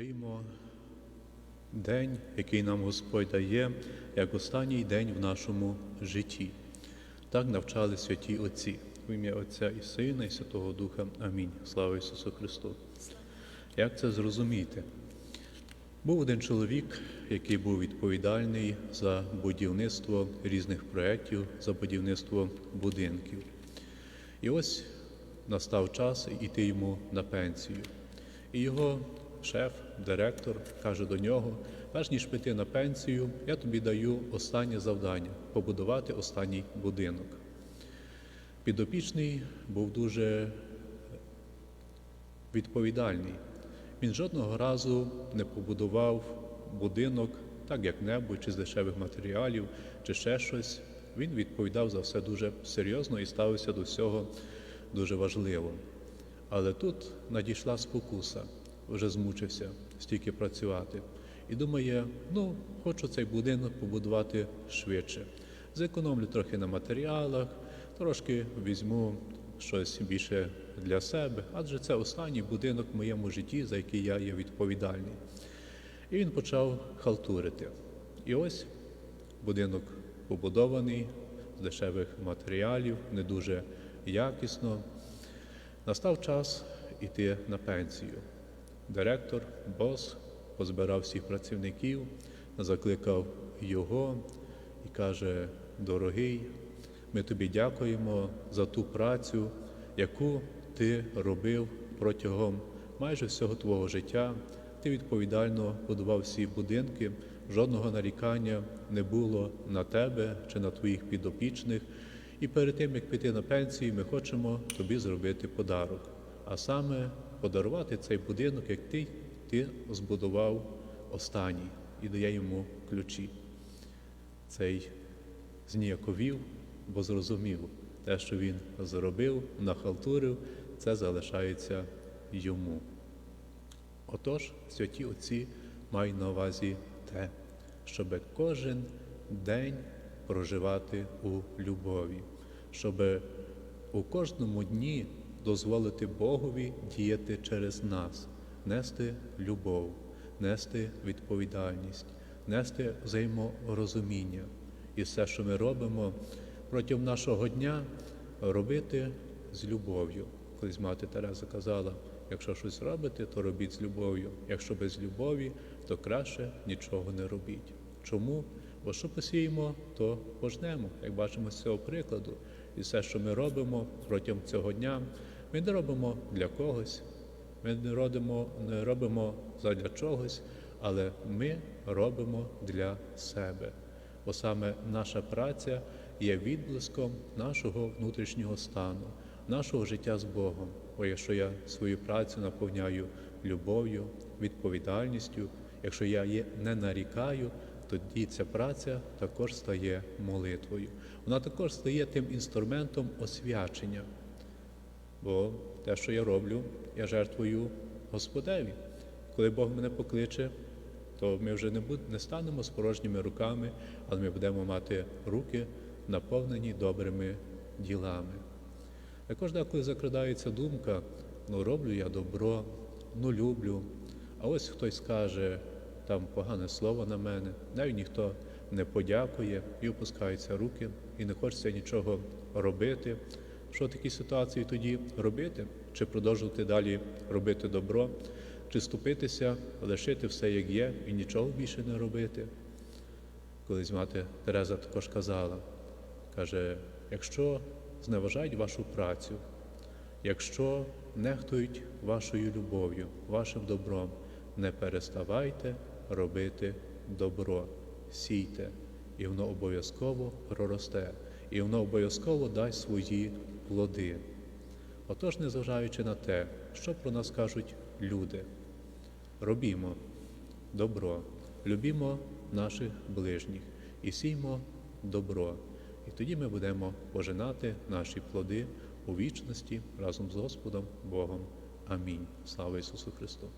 Пережиймо день, який нам Господь дає, як останній день в нашому житті. Так навчали святі Отці. В ім'я Отця і Сина, і Святого Духа. Амінь. Слава Ісусу Христу. Як це зрозуміти? Був один чоловік, який був відповідальний за будівництво різних проєктів, за будівництво будинків. І ось настав час іти йому на пенсію. І його шеф, директор каже до нього: перш ніж піти на пенсію, я тобі даю останнє завдання побудувати останній будинок. Підопічний був дуже відповідальний. Він жодного разу не побудував будинок так як-небудь, чи з дешевих матеріалів, чи ще щось. Він відповідав за все дуже серйозно і ставився до всього дуже важливо. Але тут надійшла спокуса, вже змучився стільки працювати. І думає, ну, хочу цей будинок побудувати швидше. Зекономлю трохи на матеріалах, трошки візьму щось більше для себе, адже це останній будинок в моєму житті, за який я є відповідальний. І він почав халтурити. І ось будинок побудований з дешевих матеріалів, не дуже якісно. Настав час іти на пенсію. Директор, бос позбирав всіх працівників, закликав його і каже: Дорогий, ми тобі дякуємо за ту працю, яку ти робив протягом майже всього твого життя. Ти відповідально будував всі будинки, жодного нарікання не було на тебе чи на твоїх підопічних. І перед тим, як піти на пенсію, ми хочемо тобі зробити подарок, а саме подарувати цей будинок, як ти, ти збудував останній, і дає йому ключі. Цей зніяковів, бо зрозумів, те, що він зробив, нахалтурив, це залишається йому. Отож, святі Отці мають на увазі те, щоб кожен день проживати у любові, щоб у кожному дні дозволити Богові діяти через нас, нести любов, нести відповідальність, нести взаєморозуміння. І все, що ми робимо протягом нашого дня, робити з любов'ю. Колись мати Тереза казала, якщо щось робите, то робіть з любов'ю. Якщо без любові, то краще нічого не робіть. Чому? Бо що посіємо, то пожнемо, як бачимо з цього прикладу. І все, що ми робимо протягом цього дня, ми не робимо для когось, ми не робимо, не робимо задля чогось, але ми робимо для себе. Бо саме наша праця є відблиском нашого внутрішнього стану, нашого життя з Богом. Бо якщо я свою працю наповняю любов'ю, відповідальністю, якщо я є не нарікаю, тоді ця праця також стає молитвою. Вона також стає тим інструментом освячення. Бо те, що я роблю, я жертвую Господеві. Коли Бог мене покличе, то ми вже не не станемо з порожніми руками, але ми будемо мати руки наповнені добрими ділами. Також деколи закрадається думка, ну роблю я добро, ну люблю. А ось хтось скаже там погане слово на мене, навіть ніхто не подякує і опускаються руки, і не хочеться нічого робити. Що в такій ситуації тоді робити? Чи продовжувати далі робити добро, чи ступитися, лишити все, як є, і нічого більше не робити? Колись мати Тереза також казала, каже, якщо зневажають вашу працю, якщо нехтують вашою любов'ю, вашим добром, не переставайте робити добро, сійте, і воно обов'язково проросте, і воно обов'язково дасть свої плоди. Отож, незважаючи на те, що про нас кажуть люди, робімо добро, любімо наших ближніх і сіймо добро. І тоді ми будемо пожинати наші плоди у вічності разом з Господом Богом. Амінь. Слава Ісусу Христу!